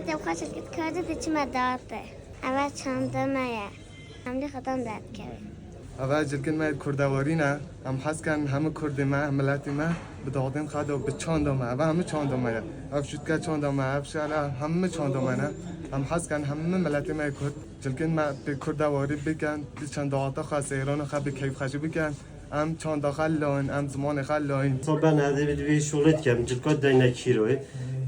دادم خوش کت کرده دی چی داده اول چنده مایه هملی خدام داد کرد اول جلکن ما کردواری نه هم حس کن همه کرد ما هم ملتی ما به دادن خدا و به چاند ما اول همه چاند ما اف شد که چاند ما اف شالا همه چاند ما نه هم حس کن همه ملتی ما کرد جلکن ما به کردواری بکن به چند داتا خاص ایران خب به کیف خشی بکن هم چاند خلون هم زمان خلون So ben hadi bir bir şulet kem cilkat dayna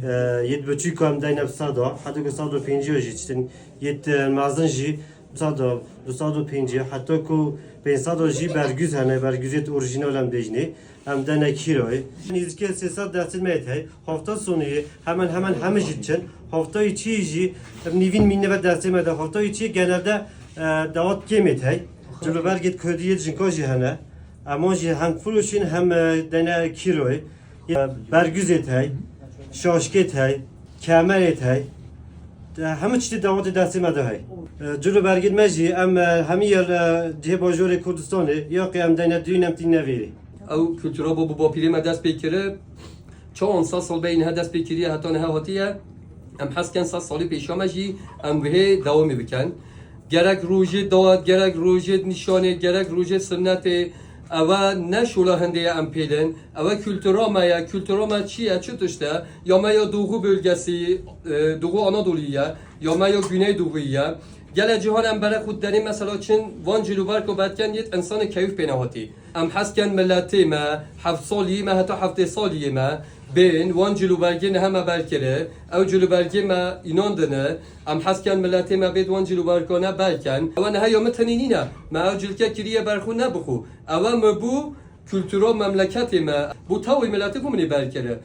jed bëqyka më dajnë pësa do, hato ku sa do pëngji o gjithë, jetë mazën Sado, du sado pinci, hatta ku ben sado ji bergüz hene, bergüzet orijinal hem dejni, hem de nekiroy. Nizke sesat dersin meytey, hafta sonu hemen hemen hem için, hafta içi ji, nivin minne ve dersin meytey, hafta içi genelde e, davat kemetey. Cülü berget ködiye cinko ji hene, ama ji hem kuruşin hem de nekiroy, bergüz etey. شاشکت های کمرت های همه چیز دوات دستی مده های جلو برگید مجی ام همه yer جه باجور کردستانه یا که ام دنه دوینم تین نویری ئەو کولتورا بۆ بۆ پیرێمە دەست پێکرد چۆن سە سڵ بین هە دەست پێکردە هەتا نەها هاتیە ئەم حەسکەن سە ساڵی پێشەمەژی ئەم بهێ داوامی بکەن گەرەک ڕژێت داوات گەرەک ڕۆژێت نیشانێ گەرەک ڕۆژێت سنەتێ ئەوە نەشوڵە هەندەیە ئەم پێدن ئەوە کولتورۆمەیە کولتورۆمە چییە چ تشتە یامەیە دوغو بölgesi دوغو Anadolu'ya یامەیە güney دوغویە Gele cihan em bere xud denî mesela çin van cilûber ku betken yet insanı keyif pêne hatî. Em hesken milletê me heft salî me heta heftê saliyê me bên wan cilûbergê ne heme berkire ew cilûbergê me înan dine em hesken milletê me bêt wan cilûberkane berken ew nehe ya min tenî nîne me ew cilke kiriye berxû nebixû ew me bû kültüro memleketê me. Bû tawê milletê ku minê berkire